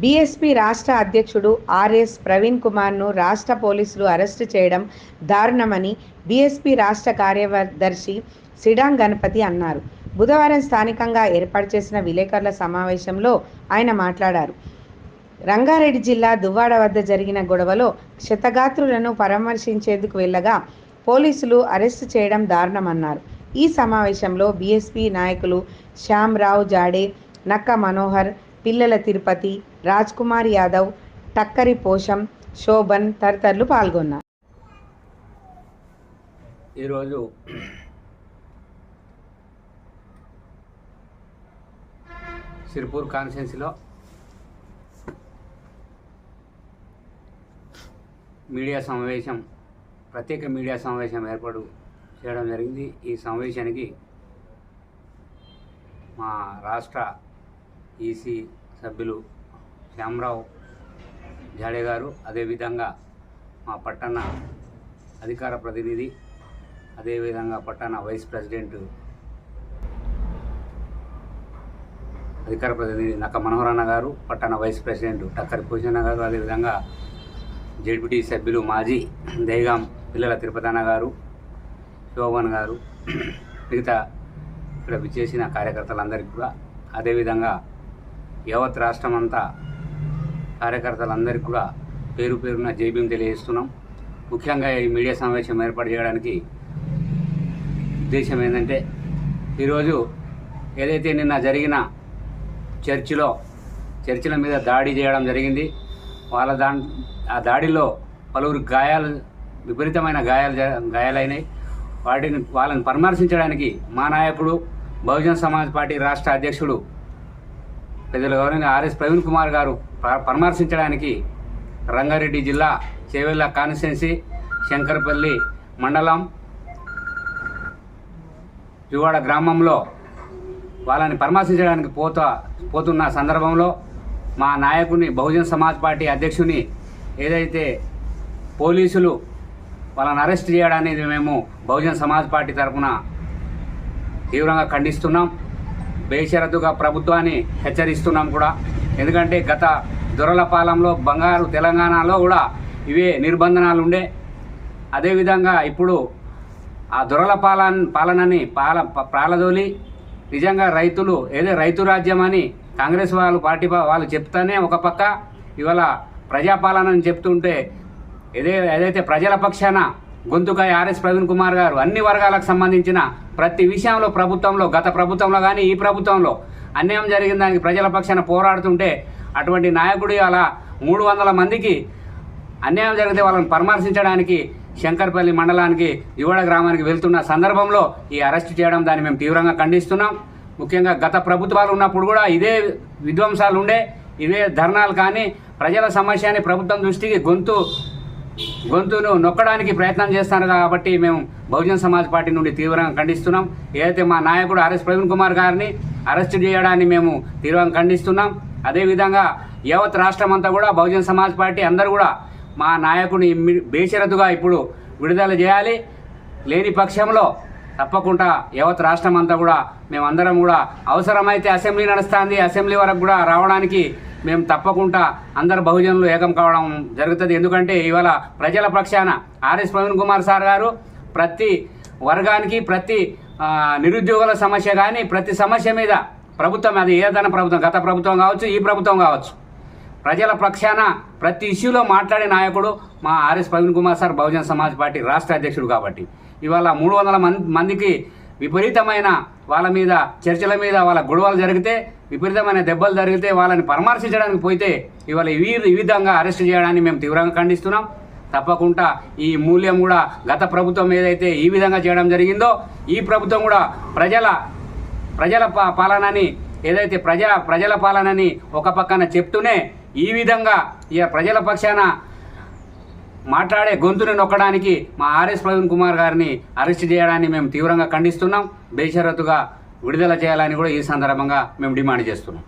BSP రాష్ట్ర అధ్యక్షుడు RS Praveen కుమార్ను రాష్ట్ర పోలీసులు అరెస్టు చేయడం దారుణమని బీఎస్పీ రాష్ట్ర కార్యదర్శి సిడాంగ్ గణపతి అన్నారు. బుధవారం స్థానికంగా ఏర్పాటు చేసిన విలేకరుల సమావేశంలో ఆయన మాట్లాడారు. రంగారెడ్డి జిల్లా దువ్వాడ వద్ద జరిగిన గొడవలో క్షతగాత్రులను పరామర్శించేందుకు వెళ్ళగా పోలీసులు అరెస్టు చేయడం దారుణమన్నారు. ఈ సమావేశంలో బీఎస్పీ నాయకులు శ్యామ్రావు జాడే నక్క మనోహర్ పిల్లల తిరుపతి రాజ్ కుమార్ యాదవ్ టక్కరి పోషం శోభన్ తదితరులు పాల్గొన్నారు. ఈరోజు సిర్పూర్ కాన్స్టిట్యున్సీలో మీడియా సమావేశం ప్రత్యేక మీడియా సమావేశం ఏర్పాటు చేయడం జరిగింది. ఈ సమావేశానికి మా రాష్ట్ర ఈసీ సభ్యులు శ్యామరావు జాడే గారు. అదేవిధంగా మా పట్టణ అధికార ప్రతినిధి అదేవిధంగా పట్టణ వైస్ ప్రెసిడెంట్ అధికార ప్రతినిధి నక్క మనోహరన్న గారు పట్టణ వైస్ ప్రెసిడెంట్ టక్కరి పూజన్న గారు అదేవిధంగా జెడ్పీటీ సభ్యులు మాజీ దేగాం పిల్లల తిరుపతన్న గారు శోభన్ గారు మిగతా ఇక్కడ విచ్చేసిన కార్యకర్తలందరికీ కూడా. అదేవిధంగా యావత్ రాష్ట్రం అంతా కార్యకర్తలందరికీ కూడా పేరు పేరున జైబీం తెలియజేస్తున్నాం. ముఖ్యంగా ఈ మీడియా సమావేశం ఏర్పాటు చేయడానికి ఉద్దేశం ఏంటంటే ఈరోజు ఏదైతే నిన్న జరిగిన చర్చిలో చర్చిల మీద దాడి చేయడం జరిగింది. వాళ్ళ దా ఆ దాడిలో పలువురు గాయాలు విపరీతమైన గాయాలు గాయాలైనాయి. వాటిని వాళ్ళని పరామర్శించడానికి మా నాయకుడు బహుజన్ సమాజ్ పార్టీ రాష్ట్ర అధ్యక్షుడు పెద్దల గౌరవ ఆర్ఎస్ ప్రవీణ్ కుమార్ గారు ప- పరామర్శించడానికి రంగారెడ్డి జిల్లా చేవెళ్ళ కాన్స్టిట్యున్సీ శంకరపల్లి మండలం జువాడ గ్రామంలో వాళ్ళని పరామర్శించడానికి పోతా పోతున్న సందర్భంలో మా నాయకుని బహుజన్ సమాజ్ పార్టీ అధ్యక్షుని ఏదైతే పోలీసులు వాళ్ళని అరెస్ట్ చేయడానికి మేము బహుజన్ సమాజ్ పార్టీ తరఫున తీవ్రంగా ఖండిస్తున్నాం. బేషరతుగా ప్రభుత్వాన్ని హెచ్చరిస్తున్నాం కూడా. ఎందుకంటే గత దొరల పాలనలో బంగారు తెలంగాణలో కూడా ఇవే నిర్బంధనాలు ఉండే. అదేవిధంగా ఇప్పుడు ఆ దొరల పాలన పాలనని పాల ప- ప్రాలదోలి నిజంగా రైతులు ఏదో రైతు రాజ్యం అని కాంగ్రెస్ వాళ్ళు పార్టీ వాళ్ళు చెప్తానే ఒక పక్క. ఇవాళ ప్రజాపాలనని చెప్తుంటే ఏదే ఏదైతే ప్రజల పక్షాన గొంతుకాయ ఆర్ఎస్ ప్రవీణ్ కుమార్ గారు అన్ని వర్గాలకు సంబంధించిన ప్రతి విషయంలో ప్రభుత్వంలో గత ప్రభుత్వంలో కానీ ఈ ప్రభుత్వంలో అన్యాయం జరిగిన దానికి ప్రజల పక్షాన పోరాడుతుంటే అటువంటి నాయకుడు అలా మూడు వందల మందికి అన్యాయం జరిగితే వాళ్ళని పరామర్శించడానికి శంకర్పల్లి మండలానికి యువడ గ్రామానికి వెళ్తున్న సందర్భంలో ఈ అరెస్ట్ చేయడం దాన్ని మేము తీవ్రంగా ఖండిస్తున్నాం. ముఖ్యంగా గత ప్రభుత్వాలు ఉన్నప్పుడు కూడా ఇదే విధ్వంసాలు ఉండే ఇదే ధర్నాలు కానీ ప్రజల సమస్యని ప్రభుత్వం దృష్టికి గొంతు గొంతును నొక్కడానికి ప్రయత్నం చేస్తున్నారు కాబట్టి మేము బహుజన్ సమాజ్ పార్టీ నుండి తీవ్రంగా ఖండిస్తున్నాం. ఏదైతే మా నాయకుడు ఆర్ఎస్ ప్రవీణ్ కుమార్ గారిని అరెస్ట్ చేయడాన్ని మేము తీవ్రంగా ఖండిస్తున్నాం. అదేవిధంగా యావత్ రాష్ట్రం అంతా కూడా బహుజన్ సమాజ్ పార్టీ అందరూ కూడా మా నాయకుని బేషరతుగా ఇప్పుడు విడుదల చేయాలి. లేని పక్షంలో తప్పకుండా యావత్ రాష్ట్రం అంతా కూడా మేమందరం కూడా అవసరమైతే అసెంబ్లీ నడుస్తుంది. అసెంబ్లీ వరకు కూడా రావడానికి మేము తప్పకుండా అందరు బహుజనులు ఏకం కావడం జరుగుతుంది. ఎందుకంటే ఇవాళ ప్రజల పక్షాన ఆర్ఎస్ ప్రవీణ్ కుమార్ సార్ గారు ప్రతి వర్గానికి ప్రతి నిరుద్యోగుల సమస్య కానీ ప్రతి సమస్య మీద ప్రభుత్వం అది ఏదైనా ప్రభుత్వం గత ప్రభుత్వం కావచ్చు ఈ ప్రభుత్వం కావచ్చు ప్రజల పక్షాన ప్రతి ఇష్యూలో మాట్లాడే నాయకుడు మా RS Praveen Kumar sir Bahujan Samaj party రాష్ట్ర అధ్యక్షుడు కాబట్టి. ఇవాళ మూడు వందల మందికి విపరీతమైన వాళ్ళ మీద చర్చల మీద వాళ్ళ గొడవలు జరిగితే విపరీతమైన దెబ్బలు జరిగితే వాళ్ళని పరామర్శించడానికి పోతే ఇవాళ ఈ విధంగా అరెస్ట్ చేయడాన్ని మేము తీవ్రంగా ఖండిస్తున్నాం. తప్పకుండా ఈ మూల్యం కూడా గత ప్రభుత్వం ఏదైతే ఈ విధంగా చేయడం జరిగిందో ఈ ప్రభుత్వం కూడా ప్రజల ప్రజల పాలనని ఏదైతే ప్రజా ప్రజల పాలనని ఒక పక్కన చెప్తూనే ఈ విధంగా ఇక ప్రజల పక్షాన మాట్లాడే గొంతుని నొక్కడానికి మా ఆర్ఎస్ ప్రవీణ్ కుమార్ గారిని అరెస్ట్ చేయడాన్ని మేము తీవ్రంగా ఖండిస్తున్నాం. బేషరతుగా విడుదల చేయాలని కూడా ఈ సందర్భంగా మేము డిమాండ్ చేస్తున్నాం.